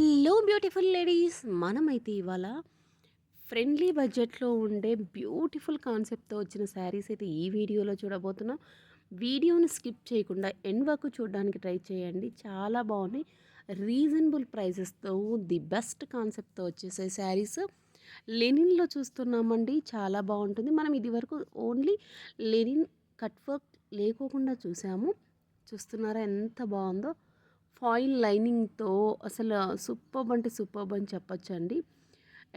Hello beautiful ladies మనమైతే ఇవాళ friendly బడ్జెట్లో ఉండే బ్యూటిఫుల్ కాన్సెప్ట్తో వచ్చిన శారీస్ అయితే ఈ వీడియోలో చూడబోతున్నాం. వీడియోని స్కిప్ చేయకుండా ఎండ్ వరకు చూడడానికి ట్రై చేయండి. చాలా బాగున్నాయి. రీజనబుల్ ప్రైజెస్తో ది బెస్ట్ కాన్సెప్ట్తో వచ్చేసే శారీస్ లెనిన్లో చూస్తున్నామండి. చాలా బాగుంటుంది. మనం ఇది వరకు ఓన్లీ లెనిన్ కట్ వర్క్ లేకోకుండా చూసాము. చూస్తున్నారా ఎంత బాగుందో? ఫాయిల్ లైనింగ్తో అసలు సూపర్బ్ అంటే సూపర్బ్ అని చెప్పొచ్చు అండి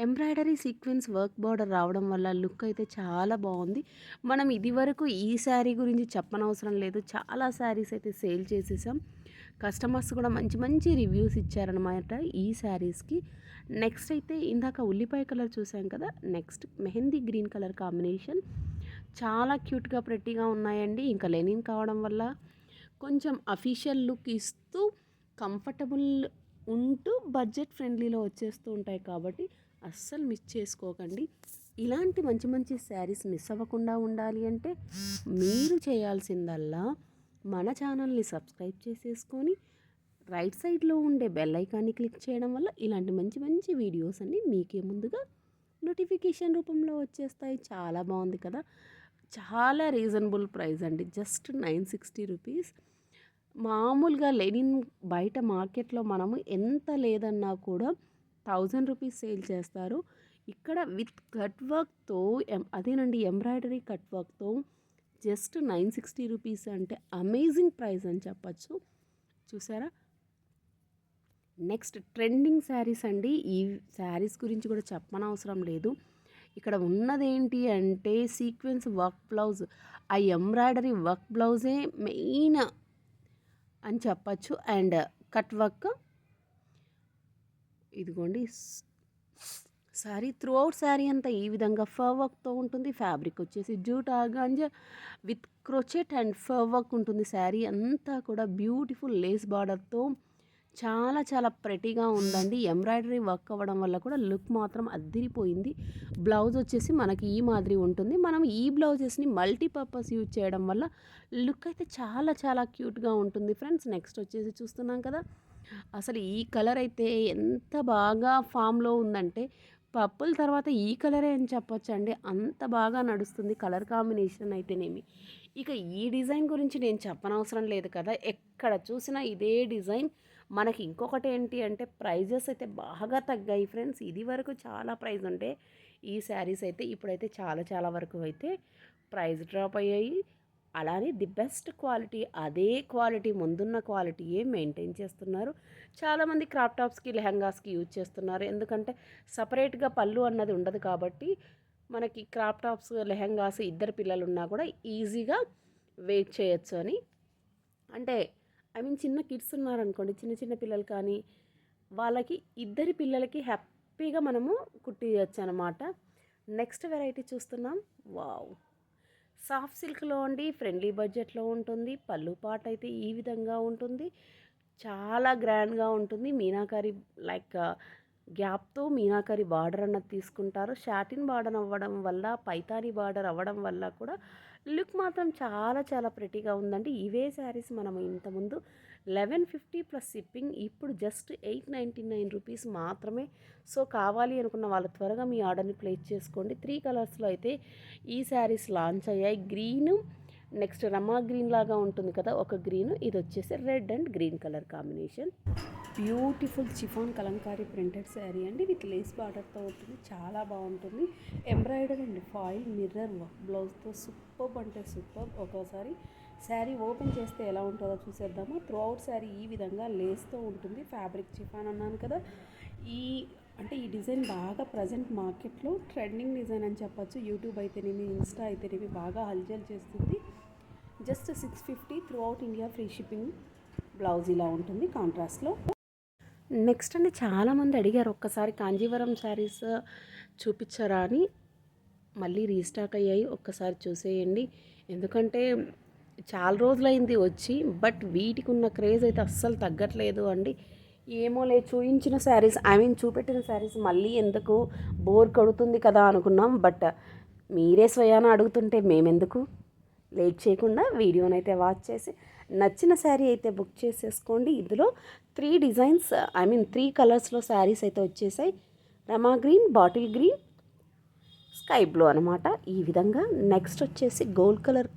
ఎంబ్రాయిడరీ సీక్వెన్స్ వర్క్ బార్డర్ రావడం వల్ల లుక్ అయితే చాలా బాగుంది మనం ఇది వరకు ఈ శారీ గురించి చెప్పనవసరం లేదు. చాలా శారీస్ అయితే సేల్ చేసేసాం. కస్టమర్స్ కూడా మంచి మంచి రివ్యూస్ ఇచ్చారనమాట ఈ శారీస్కి. నెక్స్ట్ అయితే ఇందాక ఉల్లిపాయ కలర్ చూసాం కదా next mehndi green colour combination. చాలా క్యూట్గా ప్రెట్టీగా ఉన్నాయండి. ఇంకా లెనిన్ కావడం వల్ల కొంచెం అఫీషియల్ లుక్ ఇస్తూ కంఫర్టబుల్ ఉంటూ బడ్జెట్ ఫ్రెండ్లీలో వచ్చేస్తూ ఉంటాయి కాబట్టి అస్సలు మిస్ చేసుకోకండి. ఇలాంటి మంచి మంచి శారీస్ మిస్ అవ్వకుండా ఉండాలి అంటే మీరు చేయాల్సిందల్లా మన ఛానల్ని సబ్స్క్రైబ్ చేసేసుకొని రైట్ సైడ్లో ఉండే బెల్ ఐకాన్ని క్లిక్ చేయడం వల్ల ఇలాంటి మంచి మంచి వీడియోస్ అన్ని మీకే ముందుగా నోటిఫికేషన్ రూపంలో వచ్చేస్తాయి. చాలా బాగుంది కదా. చాలా రీజనబుల్ ప్రైస్ అండి. Just nine sixty rupees. మామూలుగా లెనిన్ బయట మార్కెట్లో మనము ఎంత లేదన్నా కూడా థౌజండ్ రూపీస్ సేల్ చేస్తారు. ఇక్కడ విత్ కట్ వర్క్తో ఎం అదేనండి ఎంబ్రాయిడరీ కట్ వర్క్తో జస్ట్ నైన్ సిక్స్టీ రూపీస్ అంటే అమేజింగ్ ప్రైస్ అని చెప్పచ్చు. చూసారా? నెక్స్ట్ ట్రెండింగ్ శారీస్ అండి. ఈ శారీస్ గురించి కూడా చెప్పనవసరం లేదు. ఇక్కడ ఉన్నదేంటి అంటే సీక్వెన్స్ వర్క్ బ్లౌజ్. ఆ ఎంబ్రాయిడరీ వర్క్ బ్లౌజే మెయిన్ అని చెప్పచ్చు. And cut work. ఇదిగోండి. శారీ త్రూ అవుట్ శారీ అంతా ఈ విధంగా ఫర్ వర్క్తో ఉంటుంది. ఫ్యాబ్రిక్ వచ్చేసి jute organza with crochet and fur work ఉంటుంది. శారీ అంతా కూడా బ్యూటిఫుల్ లేస్ బార్డర్తో చాలా చాలా ప్రెటీగా ఉందండి. ఎంబ్రాయిడరీ వర్క్ అవ్వడం వల్ల కూడా లుక్ మాత్రం అద్దిరిపోయింది. బ్లౌజ్ వచ్చేసి మనకి ఈ మాదిరి ఉంటుంది. మనం ఈ బ్లౌజెస్ని మల్టీపర్పస్ యూజ్ చేయడం వల్ల లుక్ అయితే చాలా చాలా క్యూట్గా ఉంటుంది ఫ్రెండ్స్. నెక్స్ట్ వచ్చేసి చూస్తున్నాం కదా అసలు ఈ కలర్ అయితే ఎంత బాగా ఫామ్లో ఉందంటే పప్పుల తర్వాత ఈ కలరే అని చెప్పొచ్చండి. అంత బాగా నడుస్తుంది కలర్ కాంబినేషన్ అయితేనేమి. ఇక ఈ డిజైన్ గురించి నేను చెప్పనవసరం లేదు కదా ఎక్కడ చూసినా ఇదే డిజైన్. మనకి ఇంకొకటి ఏంటి అంటే ప్రైజెస్ అయితే బాగా తగ్గాయి ఫ్రెండ్స్. ఇది వరకు చాలా ప్రైస్ ఉండే ఈ శారీస్ అయితే ఇప్పుడైతే చాలా చాలా వరకు అయితే ప్రైస్ డ్రాప్ అయ్యాయి. అలానే ది బెస్ట్ క్వాలిటీ అదే క్వాలిటీ ముందున్న క్వాలిటీయే మెయింటైన్ చేస్తున్నారు. చాలామంది క్రాప్ టాప్స్కి లెహంగాస్కి యూజ్ చేస్తున్నారు. ఎందుకంటే సపరేట్గా పళ్ళు అన్నది ఉండదు కాబట్టి మనకి క్రాప్ టాప్స్ లెహంగాస్ ఇద్దరు పిల్లలు ఉన్నా కూడా ఈజీగా వెయిట్ చేయొచ్చు అని అంటే ఐ మీన్ చిన్న కిడ్స్ ఉన్నారనుకోండి చిన్న చిన్న పిల్లలు కానీ వాళ్ళకి ఇద్దరి పిల్లలకి హ్యాపీగా మనము కుట్టియచ్చు అనమాట నెక్స్ట్ వెరైటీ చూస్తున్నాం. వావ్! సాఫ్ట్ సిల్క్లో ఉండి ఫ్రెండ్లీ బడ్జెట్లో ఉంటుంది పళ్ళు పాట అయితే ఈ విధంగా ఉంటుంది చాలా గ్రాండ్గా ఉంటుంది. మీనాకారి లైక్ గ్యాప్తో మీనాకారి బార్డర్ అన్నది తీసుకుంటారు. షాటిన్ బార్డర్ అవ్వడం వల్ల పైతాని బార్డర్ అవ్వడం వల్ల కూడా లుక్ మాత్రం చాలా చాలా ప్రెటీగా ఉందండి. ఇవే శారీస్ మనం ఇంతకుముందు లెవెన్ ఫిఫ్టీ ప్లస్ షిప్పింగ్ ఇప్పుడు just eight ninety nine rupees మాత్రమే. సో కావాలి అనుకున్న వాళ్ళు త్వరగా మీ ఆర్డర్ని ప్లేస్ చేసుకోండి. త్రీ కలర్స్లో అయితే ఈ శారీస్ లాంచ్ అయ్యాయి. గ్రీను నెక్స్ట్ రమా గ్రీన్ లాగా ఉంటుంది కదా ఒక గ్రీన్. ఇది వచ్చేసి red and green colour combination. Beautiful chiffon kalamkari printed sari అండి. విత్ లేస్ బార్డర్తో ఉంటుంది. చాలా బాగుంటుంది. Embroidery and foil mirror work బ్లౌజ్తో super అంటే సూపర్ ఒకసారి శారీ ఓపెన్ చేస్తే ఎలా ఉంటుందో చూసేద్దాము. త్రూ అవుట్ శారీ ఈ విధంగా లేస్తో ఉంటుంది. ఫ్యాబ్రిక్ చిఫాన్ అన్నాను కదా. ఈ అంటే ఈ డిజైన్ బాగా ప్రజెంట్ మార్కెట్లో ట్రెండింగ్ డిజైన్ అని చెప్పొచ్చు. యూట్యూబ్ అయితేనేమి ఇన్స్టా అయితేనేమి బాగా హల్చల్ చేస్తుంది. Just six fifty throughout India free shipping blouse ఇలా ఉంటుంది కాంట్రాస్ట్లో నెక్స్ట్ అండి చాలామంది అడిగారు ఒక్కసారి కాంజీవరం శారీస్ చూపించారా అని. మళ్ళీ రీస్టాక్ అయ్యాయి ఒక్కసారి చూసేయండి. ఎందుకంటే చాలా రోజులైంది వచ్చి బట్ వీటికి ఉన్న క్రేజ్ అయితే అస్సలు తగ్గట్లేదు అండి. ఏమో లే చూయించిన శారీస్ ఐ మీన్ చూపెట్టిన శారీస్ మళ్ళీ ఎందుకు? బోర్ కొడుతుంది కదా అనుకున్నాం బట్ మీరే స్వయాన అడుగుతుంటే మేమెందుకు? లేట్ చేయకుండా వీడియోనైతే వాచ్ చేసి నచ్చిన శారీ అయితే బుక్ చేసేసుకోండి. ఇందులో three designs I mean three కలర్స్లో శారీస్ అయితే వచ్చేసాయి. Rama green bottle green sky blue అనమాట ఈ విధంగా నెక్స్ట్ వచ్చేసి గోల్డ్ కలర్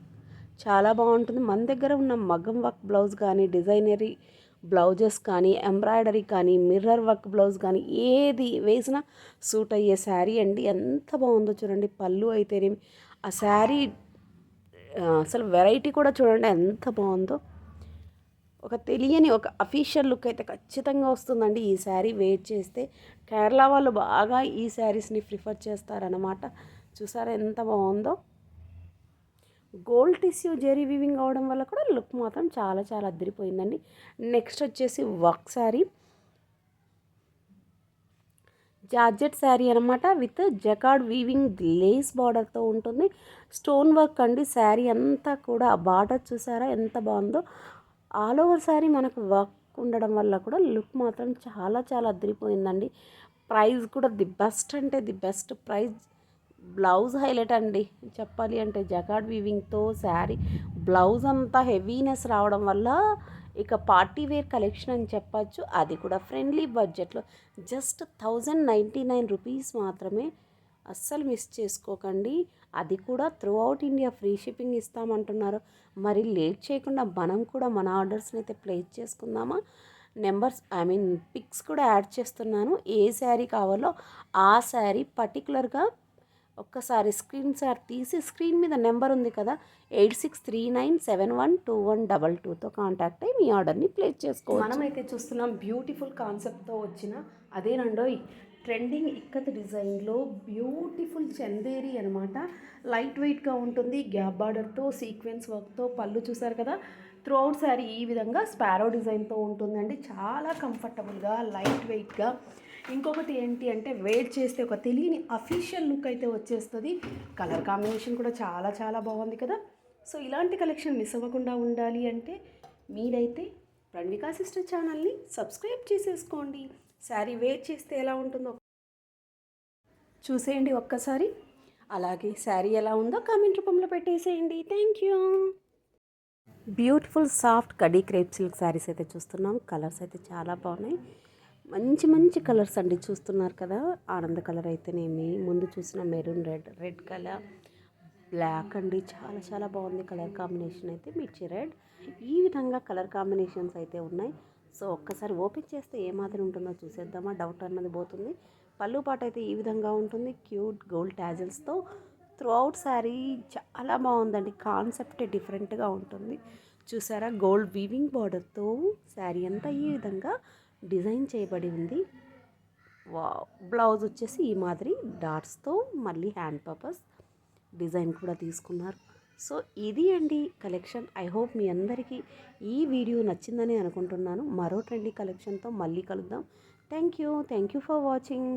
చాలా బాగుంటుంది. మన దగ్గర ఉన్న మగ్గం వర్క్ బ్లౌజ్ కానీ డిజైనరీ బ్లౌజెస్ కానీ ఎంబ్రాయిడరీ కానీ మిర్రర్ వర్క్ బ్లౌజ్ కానీ ఏది వేసినా సూట్ అయ్యే శారీ అండి. ఎంత బాగుందో చూడండి. పళ్ళు అయితేనేమి. ఆ శారీ అసలు వెరైటీ కూడా చూడండి ఎంత బాగుందో. ఒక తెలియని ఒక అఫీషియల్ లుక్ అయితే ఖచ్చితంగా వస్తుందండి. ఈ శారీ వెయిట్ చేస్తే కేరళ వాళ్ళు బాగా ఈ శారీస్ని ప్రిఫర్ చేస్తారనమాట చూసారా ఎంత బాగుందో. గోల్డ్ టిష్యూ జెరీ వివింగ్ అవడం వల్ల కూడా లుక్ మాత్రం చాలా చాలా అద్దరిపోయిందండి. నెక్స్ట్ వచ్చేసి వర్క్ శారీ. జార్జెట్ శారీ అనమాట విత్ జకాడ్ వీవింగ్ లేస్ బార్డర్తో ఉంటుంది. స్టోన్ వర్క్ అండి. శారీ అంతా కూడా బార్డర్ చూసారా ఎంత బాగుందో. ఆల్ ఓవర్ శారీ మనకు వర్క్ ఉండడం వల్ల కూడా లుక్ మాత్రం చాలా చాలా అద్దరిపోయిందండి ప్రైస్ కూడా ది బెస్ట్ అంటే the best price blouse highlight అండి. చెప్పాలి అంటే జకాడ్ వీవింగ్తో శారీ. బ్లౌజ్ అంతా హెవీనెస్ రావడం వల్ల ఇక పార్టీ వేర్ కలెక్షన్ అని చెప్పచ్చు. అది కూడా ఫ్రెండ్లీ బడ్జెట్లో. Just thousand ninety nine rupees మాత్రమే అస్సలు మిస్ చేసుకోకండి. అది కూడా throughout India free shipping ఇస్తామంటున్నారు. మరి లేట్ చేయకుండా మనం కూడా మన ఆర్డర్స్ని అయితే ప్లేస్ చేసుకుందామా? నెంబర్స్ ఐ మీన్ పిక్స్ కూడా యాడ్ చేస్తున్నాను. ఏ శారీ కావాలో ఆ శారీ పర్టికులర్గా ఒక్కసారి స్క్రీన్ షాట్ తీసి స్క్రీన్ మీద నెంబర్ ఉంది కదా eight six three nine seven one two one double టూతో కాంటాక్ట్ అయ్యి మీ ఆర్డర్ని ప్లేస్ చేసుకోవచ్చు. మనమైతే చూస్తున్నాం బ్యూటిఫుల్ కాన్సెప్ట్తో వచ్చిన అదేనండో ట్రెండింగ్ ఇక్కత్ డిజైన్లో బ్యూటిఫుల్ చందేరి అనమాట లైట్ వెయిట్గా ఉంటుంది గ్యాప్ బార్డర్తో సీక్వెన్స్ వర్క్తో పళ్ళు చూసారు కదా? త్రూ అవుట్ శారీ ఈ విధంగా స్పారో డిజైన్తో ఉంటుందండి. చాలా కంఫర్టబుల్గా లైట్ వెయిట్గా ఇంకొకటి ఏంటి అంటే వెయిట్ చేస్తే ఒక తెలియని అఫీషియల్ లుక్ అయితే వచ్చేస్తుంది. కలర్ కాంబినేషన్ కూడా చాలా చాలా బాగుంది కదా. సో ఇలాంటి కలెక్షన్ మిస్ అవ్వకుండా ఉండాలి అంటే మీరైతే రణ్వికా సిస్టర్ ఛానల్ని సబ్స్క్రైబ్ చేసేసుకోండి. శారీ వేర్ చేస్తే ఎలా ఉంటుందో చూసేయండి ఒక్కసారి. అలాగే శారీ ఎలా ఉందో కామెంట్ రూపంలో పెట్టేసేయండి. Thank you beautiful soft khadi crepe silk saris అయితే చూస్తున్నాం. కలర్స్ అయితే చాలా బాగున్నాయి. మంచి మంచి కలర్స్ అండి చూస్తున్నారు కదా. ఆనంద కలర్ అయితేనేమి ముందు చూసిన maroon red red colour black అండి. చాలా చాలా బాగుంది కలర్ కాంబినేషన్ అయితే మిర్చి రెడ్. ఈ విధంగా కలర్ కాంబినేషన్స్ అయితే ఉన్నాయి. సో ఒక్కసారి ఓపెన్ చేస్తే ఏ ఉంటుందో చూసేద్దామా. డౌట్ అన్నది పోతుంది. పళ్ళు పాట అయితే ఈ విధంగా ఉంటుంది. క్యూట్ గోల్డ్ ట్యాజల్స్తో త్రూ అవుట్ శారీ చాలా బాగుందండి. కాన్సెప్ట్ డిఫరెంట్గా ఉంటుంది. చూసారా? గోల్డ్ వీవింగ్ బార్డర్తో శారీ అంతా ఈ విధంగా డిజైన్ చేయబడి ఉంది. వా బ్లౌజ్ వచ్చేసి ఈ మాదిరి డాట్స్తో మళ్ళీ హ్యాండ్ పర్పస్ డిజైన్ కూడా తీసుకున్నారు. సో ఇది అండి కలెక్షన్. ఐ హోప్ మీ అందరికీ ఈ వీడియో నచ్చిందని అనుకుంటున్నాను. మరో ట్రెండీ కలెక్షన్తో మళ్ళీ కలుద్దాం. Thank you thank you for watching.